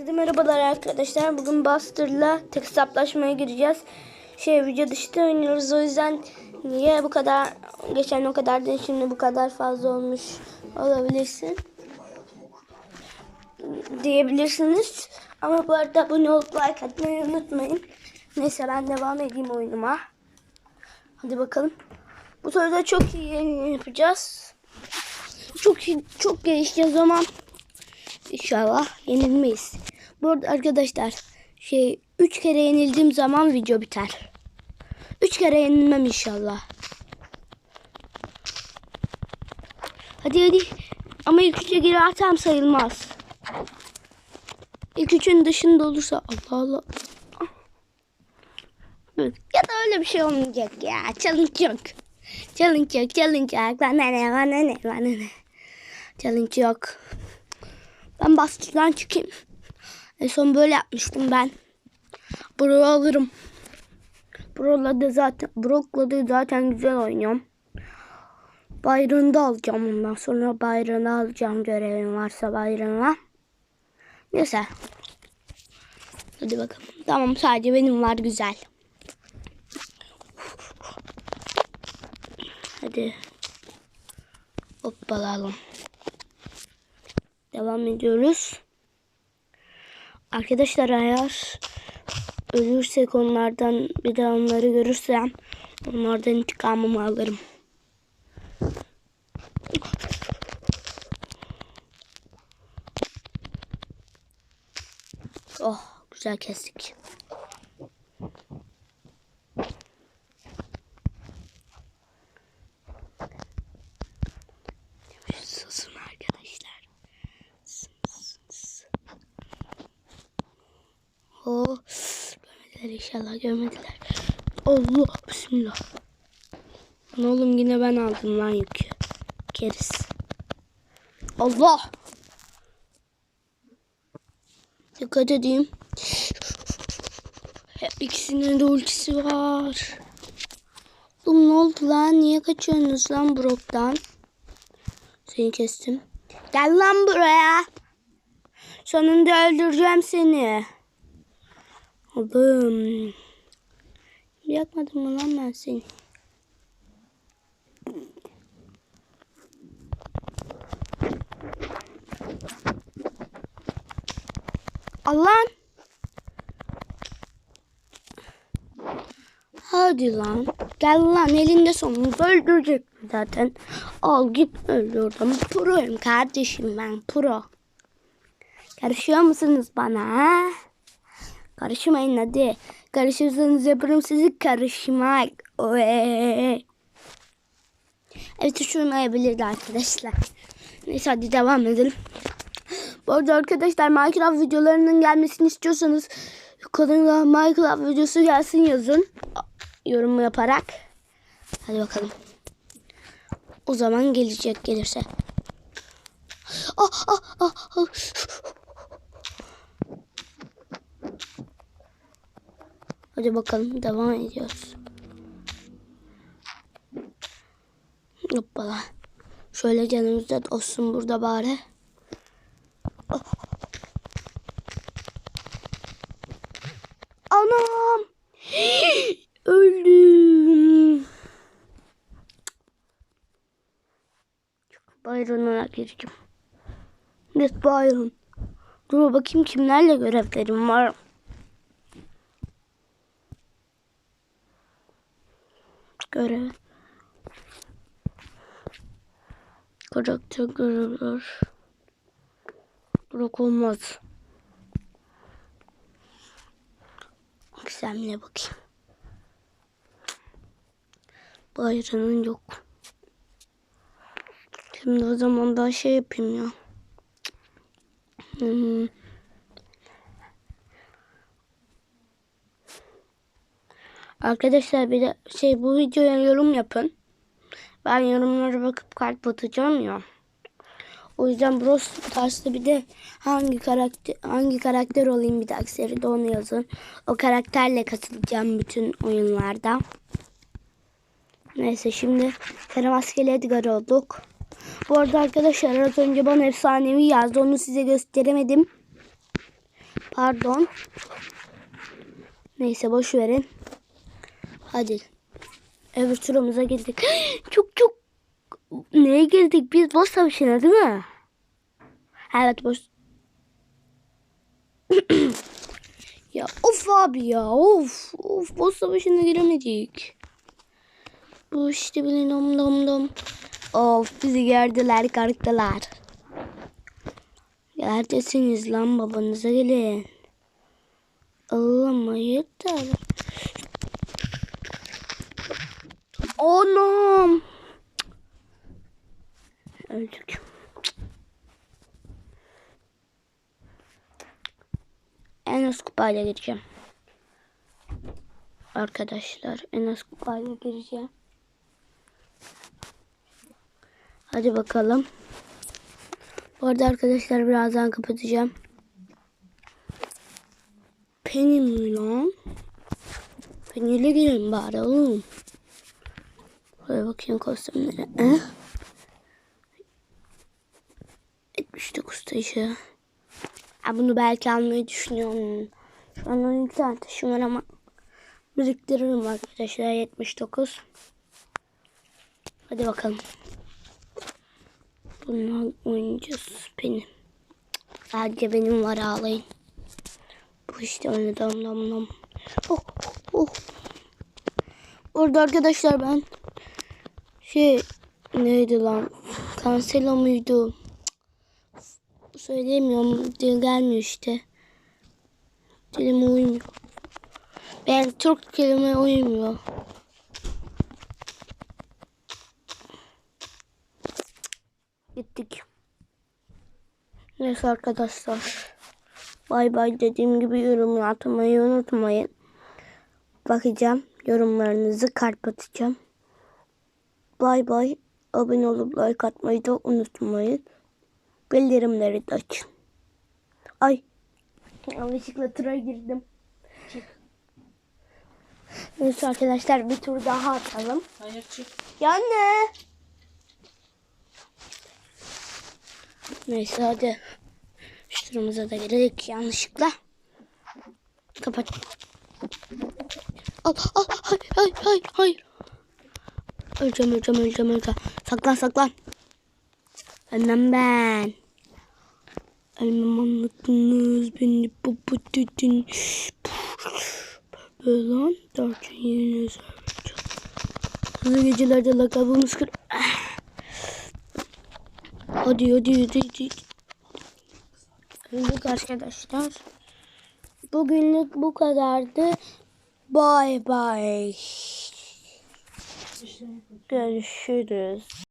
Herkese merhabalar arkadaşlar. Bugün Buster'la tek hesaplaşmaya gireceğiz. Şey video dışında oynuyoruz. O yüzden niye bu kadar geçen o kadar değil şimdi bu kadar fazla olmuş olabilirsin diyebilirsiniz. Ama bu arada abone olup like atmayı unutmayın. Neyse ben devam edeyim oyunuma. Hadi bakalım. Bu turda çok iyi yapacağız. Çok iyi, çok gelişeceğiz ama İnşallah yenilmeyiz. Bu arada arkadaşlar şey 3 kere yenildiğim zaman video biter. 3 kere yenilmem inşallah. Hadi hadi. Ama ilk üçe girersem sayılmaz. İlk üçün dışında olursa Allah Allah. Ya da öyle bir şey olmayacak ya. Challenge yok. Challenge yok. Challenge yok. Bana ne. Challenge yok. Ben bastıdan çıkayım. En son böyle yapmıştım ben. Bro alırım. Bro'la da zaten Brock'la da zaten güzel oynuyorum. Da alacağım ondan sonra bayrağını alacağım görevim varsa bayrağına. Neyse. Hadi bakalım. Tamam sadece benim var güzel. Hadi. Hoppalalım. Devam ediyoruz. Arkadaşlar eğer ölürsek onlardan bir daha onları görürsem onlardan intikamımı alırım. Oh güzel kestik. Susun arkadaşlar. Oh, görmediler inşallah görmediler. Allah bismillah. Lan oğlum yine ben aldım lan yükü. Keriz. Allah. Dikkat edeyim. Hep ikisinin de ultisi var. Oğlum ne oldu lan? Niye kaçıyorsunuz lan Brock'tan? Seni kestim. Gel lan buraya. Sonunda öldüreceğim seni. Oğlum. Yakmadım mı lan ben seni? Allah'ım. Hadi lan. Gel lan elinde sonunda öldürecek zaten. Al git öldür oradan. Pro'yum kardeşim ben pro. Karışıyor musunuz bana ha? Karışmayın hadi. Karışırsanız yaparım sizi karışmak. Oy. Evet uçurmayabilirdi arkadaşlar. Neyse hadi devam edelim. Bu arada arkadaşlar Minecraft videolarının gelmesini istiyorsanız kanala Minecraft videosu gelsin yazın. Yorum yaparak. Hadi bakalım. O zaman gelecek gelirse. Ah, ah, ah, ah. Hadi bakalım devam ediyoruz. Hoppala. Şöyle canımızda olsun burada bari. Anam. Öldüm. Bayrağına gireceğim. Evet Byron. Dur bakayım kimlerle görevlerim var. Görev. Karakter görevler. Bırak olmaz. Eksemle bakayım. Bayrağının yok. Şimdi o zaman daha şey yapayım ya. Hmm. Arkadaşlar bir de şey bu videoya yorum yapın. Ben yorumlara bakıp kalp atacağım ya. O yüzden Bros tarzı bir de hangi karakter hangi karakter olayım bir dahaki seride onu yazın. O karakterle katılacağım bütün oyunlarda. Neyse şimdi kara maskeli Edgar olduk. Bu arada arkadaşlar az önce bana efsanevi yazdı. Onu size gösteremedim. Pardon. Neyse boş verin. Hadi. Öbür turumuza girdik. çok çok neye girdik? Biz boss savaşına değil mi? Evet boss. ya of abi ya of of boss savaşına giremedik. Bu işte bile dom dom dom. Of bizi gördüler korktular. Neredesiniz lan babanıza gelin. Allah'ım hayırdır. Anam. Öldük. En az kupayla gireceğim. Arkadaşlar en az kupayla gireceğim. Hadi bakalım. Bu arada arkadaşlar birazdan kapatacağım. Penny mi lan? Penny'le girelim bari oğlum. Şöyle bakayım kostümlere. Eh? 79 taşı. Ha, bunu belki almayı düşünüyorum. Şu an 12 tane taşım var ama biriktiririm arkadaşlar 79. Hadi bakalım. Bundan oynayacağız benim. Sadece benim var ağlayın. Bu işte öyle dam dam. Oh, oh. Orada arkadaşlar ben şey neydi lan? Kanselo muydu? Söyleyemiyorum. Dil gelmiyor işte. Dilime uymuyor. Ben Türk kelime uymuyor. Gittik. Neyse arkadaşlar. Bay bay dediğim gibi yorum atmayı unutmayın. Bakacağım. Yorumlarınızı kalp atacağım. Bay bay. Abone olup like atmayı da unutmayın. Bildirimleri de açın. Ay. Yanlışlıkla tura girdim. Neyse arkadaşlar bir tur daha atalım. Hayır çık. Ya anne. Neyse hadi. Şu turumuza da girdik yanlışlıkla. Kapat. Al al hayır hayır hayır hayır. Öleceğim öleceğim öleceğim öleceğim. Saklan saklan. Ölmem ben. Ölmem anlattınız beni bu dedin. Böyle derken yerine saracağım. Hızlı gecelerde lakabımız kır. Hadi hadi hadi hadi. Öldük arkadaşlar. Bugünlük bu kadardı. Bye bye. Görüşürüz.